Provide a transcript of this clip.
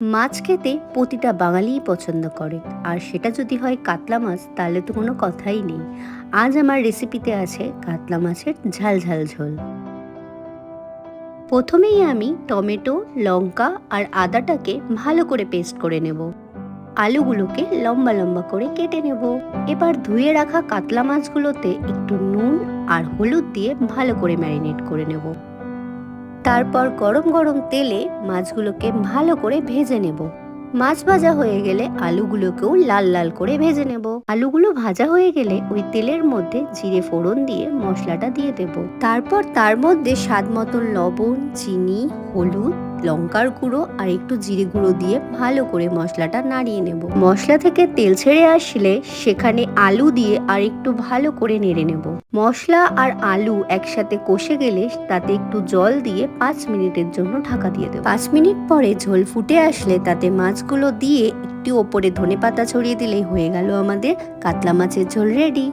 মাছ খেতে প্রতিটা বাঙালিই পছন্দ করে। আর সেটা যদি হয় কাতলা মাছ, তাহলে তো কোনো কথাই নেই। আজ আমার রেসিপিতে আছে কাতলা মাছের ঝাল ঝাল ঝোল। প্রথমেই আমি টমেটো, লঙ্কা আর আদাটাকে ভালো করে পেস্ট করে নেব। আলুগুলোকে লম্বা লম্বা করে কেটে নেব। এবার ধুয়ে রাখা কাতলা মাছগুলোতে একটু নুন আর হলুদ দিয়ে ভালো করে ম্যারিনেট করে নেব। তারপর গরম গরম তেলে মাছগুলোকে ভালো করে ভেজে নেব। মাছ ভাজা হয়ে গেলে আলুগুলোকেও লাল লাল করে ভেজে নেব। আলুগুলো ভাজা হয়ে গেলে ওই তেলের মধ্যে জিরে ফোড়ন দিয়ে মশলাটা দিয়ে দেব। তারপর তার মধ্যে স্বাদ মতন লবণ, চিনি, হলুদ, লঙ্কার গুঁড়ো আর একটু জিরে গুঁড়ো দিয়ে ভালো করে মশলাটা নাড়িয়ে নেব। মশলা থেকে তেল ছেড়ে আসলে সেখানে আলু দিয়ে আর একটু ভালো করে নেড়ে নেব। মশলা আর আলু একসাথে কষে গেলে তাতে একটু জল দিয়ে পাঁচ মিনিটের জন্য ঢাকা দিয়ে দেব। পাঁচ মিনিট পরে ঝোল ফুটে আসলে তাতে মাছগুলো দিয়ে একটু ওপরে ধনে পাতা ছড়িয়ে দিলেই হয়ে গেল আমাদের। কাতলা মাছের ঝোল রেডি